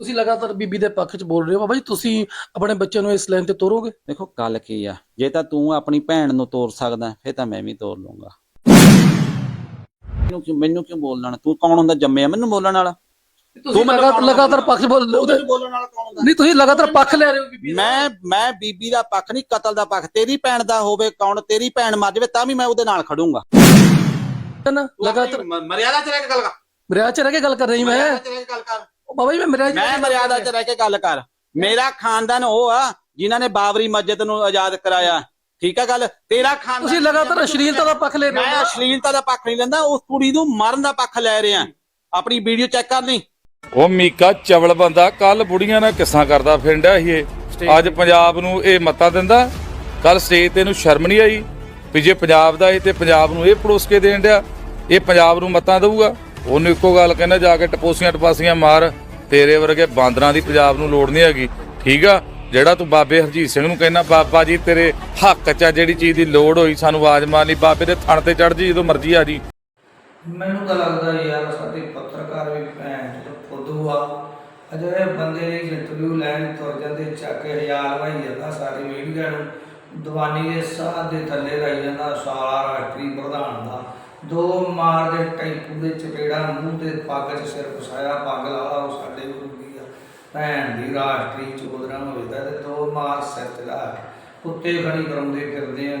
ਤੁਸੀਂ ਲਗਾਤਾਰ ਬੀਬੀ ਦੇ ਪੱਖ 'ਚ ਬੋਲ ਰਹੇ ਹੋ ਬਾਬਾ ਜੀ ਤੁਸੀਂ ਆਪਣੇ ਬੱਚੇ ਨੂੰ ਇਸ ਲਾਈਨ ਤੇ ਤੋਰੋਗੇ? ਦੇਖੋ ਗੱਲ ਕੀ ਆ? ਜੇ ਤਾਂ ਤੂੰ ਆਪਣੀ ਭੈਣ ਨੂੰ ਤੋਰ ਸਕਦਾ ਫਿਰ ਤਾਂ ਮੈਂ ਵੀ ਤੋਰ ਲੂੰਗਾ। ਮੈਨੂੰ ਕਿਉਂ ਮੈਨੂੰ ਕਿਉਂ ਬੋਲਣਾ? ਤੂੰ ਕੌਣ ਹੁੰਦਾ ਜੰਮਿਆ ਮੈਨੂੰ ਬੋਲਣ ਵਾਲਾ? ਤੁਸੀਂ ਲਗਾਤਾਰ ਲਗਾਤਾਰ ਪੱਖ ਬੋਲ ਉਹਦੇ ਬੋਲਣ ਵਾਲਾ ਕੌਣ ਹੁੰਦਾ? ਨਹੀਂ ਤੁਸੀਂ ਲਗਾਤਾਰ ਪੱਖ ਲੈ ਰਹੇ ਹੋ ਬੀਬੀ ਦਾ। ਮੈਂ ਮੈਂ ਬੀਬੀ ਦਾ ਪੱਖ ਨਹੀਂ ਕਤਲ ਦਾ ਪੱਖ। ਤੇਰੀ ਭੈਣ ਦਾ ਹੋਵੇ ਕੌਣ ਤੇਰੀ ਭੈਣ ਮਰ ਜਾਵੇ ਤਾਂ ਵੀ ਮੈਂ ਉਹਦੇ ਨਾਲ ਖੜੂੰਗਾ। ਨਾ ਲਗਾਤਾਰ ਮਰਿਆਦਾ ਚ ਰਹਿ ਕੇ ਗੱਲ ਕਰ। ਮਰਿਆਦ 'ਚ ਰਹਿ ਕੇ ਗੱਲ ਕਰ ਰਹੀ ਮੈਂ। ਮਰਿਆਦਾ ਚ ਰਹਿ ਕੇ ਗੱਲ ਕਰ। ਬਾਬਾ ਜੀ ਮੈਂ ਮਰਿਆਦ 'ਚ ਮੈਂ ਮਰਿਆਦਾ ਚ ਰਹਿ ਕੇ ਗੱਲ ਕਰ। ਮੇਰਾ ਖਾਨਦਾਨ ਉਹ ਆ ਜਿਨ੍ਹਾਂ ਨੇ ਬਾਬਰੀ ਮਸਜਿਦ ਨੂੰ ਆਜ਼ਾਦ ਕਰਾਇਆ। ਠੀਕ ਆ ਗੱਲ? ਤੇਰਾ ਖਾਨਦਾਨ ਤੁਸੀਂ ਲਗਾਤਾਰ ਅਸ਼ਲੀਲਤਾ ਦਾ ਪੱਖ ਲੈ ਰਹੇ ਮੈਂ ਹੋ ਅਸ਼ਲੀਲਤਾ ਦਾ ਪੱਖ ਨਹੀਂ ਲੈਂਦਾ ਉਸ ਕੁੜੀ ਨੂੰ ਮਾਰਨ ਦਾ ਪੱਖ ਲੈ ਰਿਹਾ। ਆਪਣੀ ਵੀਡੀਓ ਚੈੱਕ ਕਰ ਲਈ। ਉਹ ਮੀਕਾ ਚਵਲ ਬੰਦਾ ਕੱਲ ਬੁੜੀਆਂ ਨਾਲ ਕਿੱਸਾ ਕਰਦਾ ਫਿਰਦਾ ਸੀ ਇਹ। ਅੱਜ ਪੰਜਾਬ ਨੂੰ ਇਹ ਮੱਤਾ ਦਿੰਦਾ। ਕੱਲ ਸਟੇਜ ਤੇ ਇਹਨੂੰ ਸ਼ਰਮ ਨਹੀਂ ਆਈ ਵੀ ਜੇ ਪੰਜਾਬ ਦਾ ਇਹ ਤੇ ਪੰਜਾਬ ਨੂੰ ਇਹ ਪੜੋਸ ਕੇ ਦੇਣ ਡਿਆ ਇਹ ਪੰਜਾਬ ਨੂੰ ਮੱਤਾ ਦਊਗਾ। ਉਹਨੂੰ ਇੱਕੋ ਗੱਲ ਕਹਿੰਦਾ, ਜਾ ਕੇ ਟਪੋਸੀਆਂ ਟਪਾਸੀਆਂ ਮਾਰ, ਤੇਰੇ ਵਰਗੇ ਬਾਂਦਰਾਂ ਦੀ ਪੰਜਾਬ ਨੂੰ ਲੋੜ ਨਹੀਂ ਹੈਗੀ। ਠੀਕ ਆ? ਜਿਹੜਾ ਤੂੰ ਬਾਬੇ ਹਰਜੀਤ ਸਿੰਘ ਨੂੰ ਕਹਿੰਦਾ, ਬਾਬਾ ਜੀ, ਤੇਰੇ ਹੱਕ 'ਚ ਆ ਜਿਹੜੀ ਚੀਜ਼ ਦੀ ਲੋੜ ਹੋਈ, ਸਾਨੂੰ ਆਵਾਜ਼ ਮਾਰਨੀ, ਬਾਬੇ ਦੇ ਥਣ ਤੇ ਚੜ ਜੀ ਜਦੋਂ ਮਰਜ਼ੀ ਆ ਜੀ ਮੈਨੂੰ ਤਾਂ ਲੱਗਦਾ ਯਾਰ, ਸਾਡੇ ਪੱਤਰਕਾਰ ਵੀ ਭੈਣ ਚੋਦ ਫੁੱਦੂ ਆ। ਅਜੇ ਬੰਦੇ ਦੀ ਇੰਟਰਵਿਊ ਲੈਣ ਤੁਰ ਜਾਂਦੇ, ਚੱਕ ਕੇ ਹਜ਼ਾਰ ਵਾਈ ਜਾਂਦਾ ਸਾਡੀ ਮੀਡੀਆ ਨੂੰ। ਦੀਵਾਨੀ ਦੇ ਸਾਹ ਦੇ ਥੱਲੇ ਲਾਈ ਜਾਂਦਾ, ਸਾਲਾ ਰਾਸ਼ਟਰੀ ਪ੍ਰਧਾਨ ਦਾ। ਦੋ ਮਾਰ ਦੇ ਟੈਂਪੂ ਦੇ ਚਪੇੜਾ, ਮੂੰਹ ਤੇ ਪੱਗ 'ਚ ਸਿਰ ਫਸਾਇਆ, ਪੱਗ ਲਾਲਾ ਉਹ ਸਾਡੇ ਗੁਰੂ ਦੀ ਆ? ਭੈਣ ਦੀ ਰਾਸ਼ਟਰੀ ਚੋਦਰਾ ਹੋਵੇਦਾ ਤੇ ਦੋ ਮਾਰ ਸਿਰ ਤੇ ਲਾ ਕੇ ਕੁੱਤੇ ਖੜੀ ਕਰਾਉਂਦੇ ਫਿਰਦੇ ਆ।